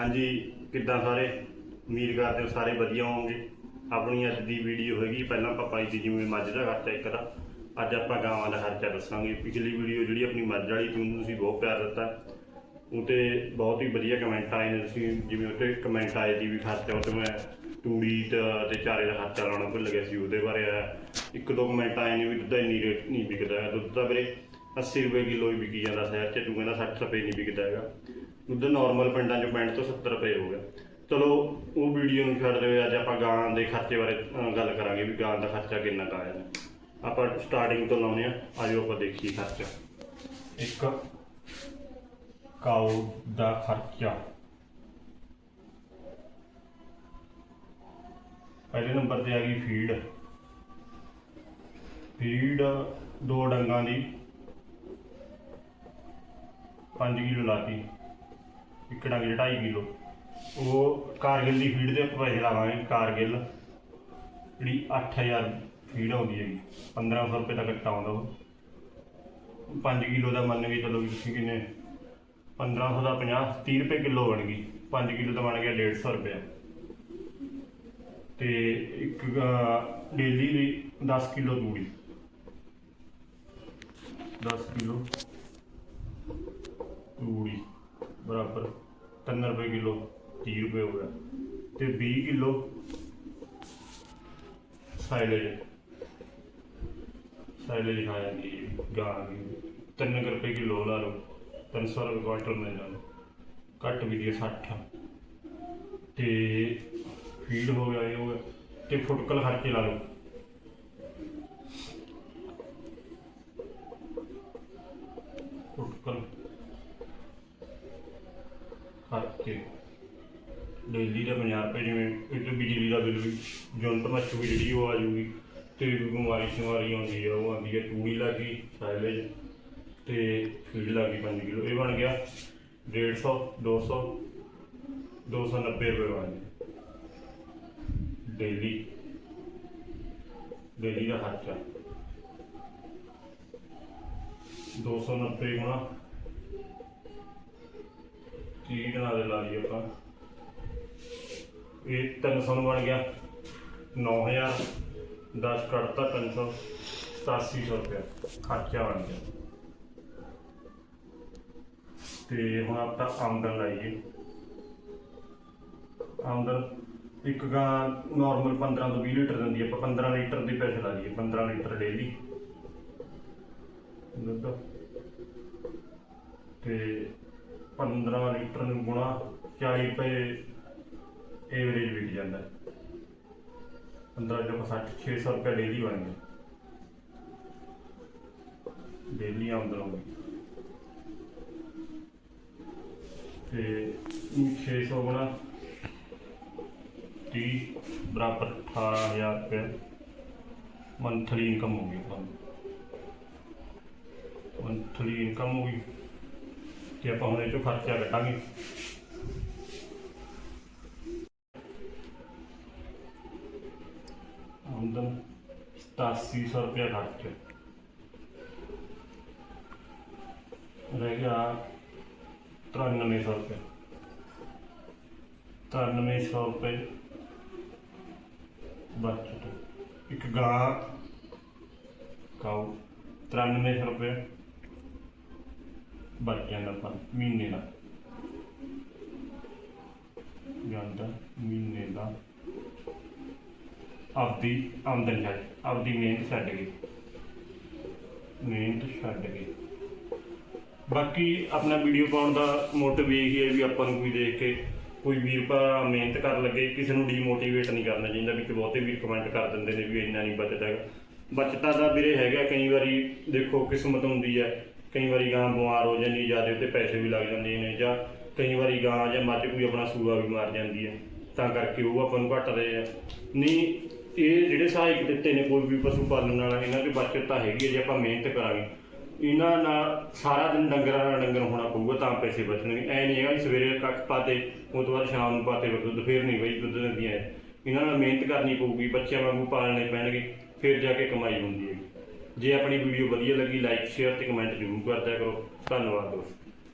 ਹਾਂਜੀ, ਕਿੱਦਾਂ ਸਾਰੇ? ਉਮੀਦ ਕਰਦੇ ਹੋ ਸਾਰੇ ਵਧੀਆ ਹੋਵੋਗੇ। ਆਪਣੀ ਅੱਜ ਦੀ ਵੀਡੀਓ ਹੈਗੀ, ਪਹਿਲਾਂ ਆਪਾਂ ਪਾਈ ਸੀ ਜਿਵੇਂ ਮੱਝ ਦਾ ਖਰਚਾ ਇੱਕ ਦਾ। ਅੱਜ ਆਪਾਂ ਗਾਵਾਂ ਦਾ ਖਰਚਾ ਦੱਸਾਂਗੇ। ਪਿਛਲੀ ਵੀਡੀਓ ਜਿਹੜੀ ਆਪਣੀ ਮੱਝ ਵਾਲੀ ਸੀ ਤੁਸੀਂ ਬਹੁਤ ਪਿਆਰ ਦਿੱਤਾ। ਉਹ ਤੇ ਬਹੁਤ ਹੀ ਵਧੀਆ ਕਮੈਂਟ ਆਏ ਨੇ ਤੁਸੀਂ। ਜਿਵੇਂ ਉੱਤੇ ਕਮੈਂਟ ਆਏ ਸੀ ਵੀ ਖਰਚਾ ਉਹ ਤੇ ਮੈਂ ਤੂੜੀ ਤੇ- ਚਾਰੇ ਦਾ ਖਰਚਾ ਲਾਉਣਾ ਭੁੱਲ ਗਿਆ ਸੀ, ਉਹਦੇ ਬਾਰੇ ਆਇਆ। ਇੱਕ ਦੋ ਕਮੈਂਟ ਆਏ ਨੇ ਵੀ ਦੁੱਧ ਦਾ ਇੰਨੀ ਰੇਟ ਨਹੀਂ ਵਿਕਦਾ। ਹੈਗਾ ਦੁੱਧ ਤਾਂ ਵੀਰੇ 80 ਰੁਪਏ ਕਿਲੋ ਹੀ ਵਿਕੀ ਜਾਂਦਾ, ਸ਼ਹਿਰ 'ਚ। ਤੂੰ ਕਹਿੰਦਾ 60 ਰੁਪਏ ਨਹੀਂ ਵਿਕਦਾ ਹੈਗਾ। ਦੁੱਧ ਨਾਰਮਲ ਪਿੰਡਾਂ 'ਚ 65 ਤੋਂ 70 ਰੁਪਏ ਹੋ ਗਿਆ ਚਲੋ ਉਹ ਵੀਡੀਓ ਨੂੰ ਛੱਡ ਦਿਓ ਅੱਜ ਆਪਾਂ ਗਾਂ ਦੇ ਖਰਚੇ ਬਾਰੇ ਅ, ਗੱਲ ਕਰਾਂਗੇ ਵੀ ਗਾਂ ਦਾ ਖਰਚਾ ਕਿੰਨਾ ਕੁ ਆਇਆ। ਆਪਾਂ ਸਟਾਰਟਿੰਗ ਤੋਂ ਲਾਉਨੇ ਆ ਆਜੋ ਆਪਾਂ ਦੇਖੀਏ ਖਰਚਾ। ਇੱਕ ਕਾਉ ਦਾ ਖਰਚਾ। ਪਹਿਲੇ ਨੰਬਰ ਤੇ ਆ ਗਈ ਫੀਡ ਫੀਡ ਦੋ ਡੰਗਾਂ ਦੀ 5 ਕਿਲੋ ਲਾਤੀ ਇੱਕ ਡੰਗ 'ਚ 2.5 ਕਿਲੋ। ਉਹ ਕਾਰਗਿਲ ਦੀ ਫੀਡ ਦੇ ਉੱਪਰ ਪੈਸੇ ਲਾਵਾਂਗੇ, ਕਾਰਗਿਲ। ਜਿਹੜੀ 8000 ਫੀਡ ਆਉਂਦੀ ਹੈਗੀ 1500 ਰੁਪਏ ਦਾ ਕੱਟਾ ਆਉਂਦਾ ਉਹ। 5 ਕਿਲੋ ਦਾ ਮੰਨ ਕੇ ਚਲੋ ਵੀ ਤੁਸੀਂ ਕਿੰਨੇ 1500 ਦਾ 50 30 ਰੁਪਏ ਕਿਲੋ ਬਣ ਗਈ। 5 ਕਿਲੋ ਦਾ ਬਣ ਗਿਆ 150 ਰੁਪਏ ਤੇ ਇੱਕ ਡੇਲੀ ਦੀ 10 ਕਿਲੋ ਤੂੜੀ। 10 ਕਿਲੋ ਤੂੜੀ, ਬਰਾਬਰ। 3 ਰੁਪਏ ਕਿਲੋ 30 ਰੁਪਏ ਹੋ ਗਿਆ ਤੇ 20 ਕਿਲੋ ਸਾਈਲੇਜ ਸਾਈਲੇਜ ਖਾ ਜਾਂਦੀ ਹੈ ਗਾਂ ਦੀ 3 ਰੁਪਏ ਕਿਲੋ ਲਾ ਲਓ 300 ਰੁਪਏ ਕੁਆਂਟਲ ਮਿਲ ਜਾਂਦਾ। ਘੱਟ ਵੀ ਦੀ 60 ਤੇ ਫੀਡ ਹੋ ਗਿਆ ਇਹ ਹੋ ਗਿਆ ਤੇ ਫੁਟਕਲ ਖਰਚੇ ਲਾ ਲਓ ਫੁਟਕਲ ਖਰਚੇ ਡੇਲੀ ਦਾ 50 ਰੁਪਏ ਜਿਵੇਂ ਇੱਕ ਬਿਜਲੀ ਦਾ ਬਿੱਲ ਵੀ ਜੁਨਟ ਮੱਛੂ ਜਿਹੜੀ ਉਹ ਆ ਜੂਗੀ, ਤੇ ਬਿਮਾਰੀ ਸ਼ਮਾਰੀ ਆਉਂਦੀ ਆ, ਉਹ ਆਉਂਦੀ ਹੈ ਤੂੜੀ ਲੱਗੀ ਸਾਈਲੇਜ ਤੇ ਫੀਡ ਲੱਗੀ 5 ਕਿਲੋ, ਇਹ ਬਣ ਗਿਆ 150 200 290 ਰੁਪਏ ਬਣ ਗਏ। ਡੇਲੀ ਡੇਲੀ ਦਾ ਖਰਚਾ। 290 ਗੁਣਾ 30 ਦਿਨਾਂ ਦੇ ਲਾ ਲਈਏ ਆਪਾਂ। ਇਹ 300 ਨੂੰ ਬਣ ਗਿਆ। 9000 10 ਕੱਟਤਾ 300 8700 ਰੁਪਇਆ। ਖਰਚਾ ਬਣ ਗਿਆ। ਤੇ ਹੁਣ ਆਪਾਂ ਆਮਦਨ ਲਾਈਏ। ਆਮਦਨ ਇੱਕ ਗਾਂ ਨਾਰਮਲ 15 ਤੋਂ 20 ਲੀਟਰ ਦਿੰਦੀ ਆਪਾਂ 15 ਲੀਟਰ ਦੇ ਪੈਸੇ ਲਾ ਲਈਏ। 15 ਲੀਟਰ ਡੇਲੀ ਦੁੱਧ। ਤੇ 15 ਲੀਟਰ ਨੂੰ ਗੁਣਾ 40 ਰੁਪਏ ਐਵਰੇਜ ਵਿਕ ਜਾਂਦਾ ਹੈ। 15 ਜੋ 60 600 ਰੁਪਏ ਡੇਲੀ ਬਣ ਗਿਆ ਡੇਲੀ ਆਮਦਨ ਹੋ ਗਈ। ਤੇ 600 ਗੁਣਾ 30 ਬਰਾਬਰ 18000 ਰੁਪਏ। ਮੰਥਲੀ ਇਨਕਮ ਹੋ ਗਈ ਤੁਹਾਨੂੰ ਮੰਥਲੀ ਇਨਕਮ ਹੋ ਗਈ। ਤੇ ਆਪਾਂ ਹੁਣ ਇਹ ਚੋਂ ਖਰਚਾ ਕੱਟਾਂਗੇ ਆਮਦਨ 8700 ਰੁਪਏ ਖਰਚ ਰਹਿ ਗਿਆ 9300 ਰੁਪਏ 9300 ਰੁਪਏ ਬਚਤ ਇੱਕ ਗਾਂ ਕਾਉ 9300 ਰੁਪਏ ਬਚ ਜਾਂਦਾ ਪਰ ਮਹੀਨੇ ਦਾ। ਜਾਂਦਾ ਮਹੀਨੇ ਦਾ। ਆਪਦੀ ਆਮਦਨ ਛੱਡ, ਆਪਦੀ ਮਿਹਨਤ ਛੱਡ ਕੇ ਮਿਹਨਤ ਛੱਡ ਕੇ ਬਾਕੀ ਆਪਣਾ ਵੀਡੀਓ ਪਾਉਣ ਦਾ ਮੋਟਿਵ ਇਹ ਹੀ ਹੈ ਵੀ ਆਪਾਂ ਨੂੰ ਕੋਈ ਦੇਖ ਕੇ ਕੋਈ ਵੀਰ ਭਰਾ ਮਿਹਨਤ ਕਰਨ ਲੱਗੇ, ਕਿਸੇ ਨੂੰ ਡੀਮੋਟੀਵੇਟ ਨਹੀਂ ਕਰਨਾ ਚਾਹੀਦਾ ਵੀ ਕਿ ਬਹੁਤੇ ਵੀਰ ਕਮੈਂਟ ਕਰ ਦਿੰਦੇ ਨੇ ਵੀ ਇੰਨਾ ਨਹੀਂ ਬਚਦਾ ਹੈਗਾ। ਬਚਤਾ ਦਾ ਵੀਰੇ ਹੈਗਾ, ਕਈ ਵਾਰੀ ਦੇਖੋ ਕਿਸਮਤ ਹੁੰਦੀ ਹੈ, ਕਈ ਵਾਰੀ ਗਾਂ ਬਿਮਾਰ ਹੋ ਜਾਂਦੀ ਜ਼ਿਆਦਾ ਤੇ ਪੈਸੇ ਵੀ ਲੱਗ ਜਾਂਦੇ ਨੇ, ਜਾਂ ਕਈ ਵਾਰੀ ਗਾਂ ਜਾਂ ਮੱਝ ਕੋਈ ਆਪਣਾ ਸੂਆ ਵੀ ਮਾਰ ਜਾਂਦੀ ਹੈ, ਤਾਂ ਕਰਕੇ ਉਹ ਆਪਾਂ ਨੂੰ ਘੱਟ ਰਹੇ ਆ। ਨਹੀਂ ਇਹ ਜਿਹੜੇ ਸਹਾਇਕ ਦਿੱਤੇ ਨੇ ਕੋਈ ਵੀ ਪਸ਼ੂ ਪਾਲਣ ਨਾਲ ਇਹਨਾਂ ਦੀ ਬਚਤ ਤਾਂ ਹੈਗੀ ਹੈ ਜੇ ਆਪਾਂ ਮਿਹਨਤ ਕਰਾਂਗੇ। ਇਹਨਾਂ ਨਾਲ ਸਾਰਾ ਦਿਨ ਡੰਗਰਾਂ ਨਾਲ ਡੰਗਰ ਹੋਣਾ ਪਊਗਾ, ਤਾਂ ਪੈਸੇ ਬਚਣਗੇ। ਐ ਨਹੀਂ ਹੈਗਾ ਵੀ ਸਵੇਰੇ ਕੱਖ ਪਾਤੇ ਉਸ ਤੋਂ ਬਾਅਦ ਸ਼ਾਮ ਨੂੰ ਪਾਤੇ ਦੁੱਧ, ਫੇਰ ਨਹੀਂ ਬਈ ਦੁੱਧ ਦਿੰਦੀਆਂ ਇਹਨਾਂ ਨਾਲ ਮਿਹਨਤ ਕਰਨੀ ਪਊਗੀ, ਬੱਚਿਆਂ ਵਾਂਗੂ ਪਾਲਣੇ ਪੈਣਗੇ, ਫਿਰ ਜਾ ਕੇ ਕਮਾਈ ਹੁੰਦੀ ਹੈ ਜੇ ਆਪਣੀ ਵੀਡੀਓ ਵਧੀਆ ਲੱਗੀ ਲਾਈਕ ਸ਼ੇਅਰ ਤੇ ਕਮੈਂਟ ਜ਼ਰੂਰ ਕਰਦਿਆ ਕਰੋ। ਧੰਨਵਾਦ ਦੋਸਤੋ।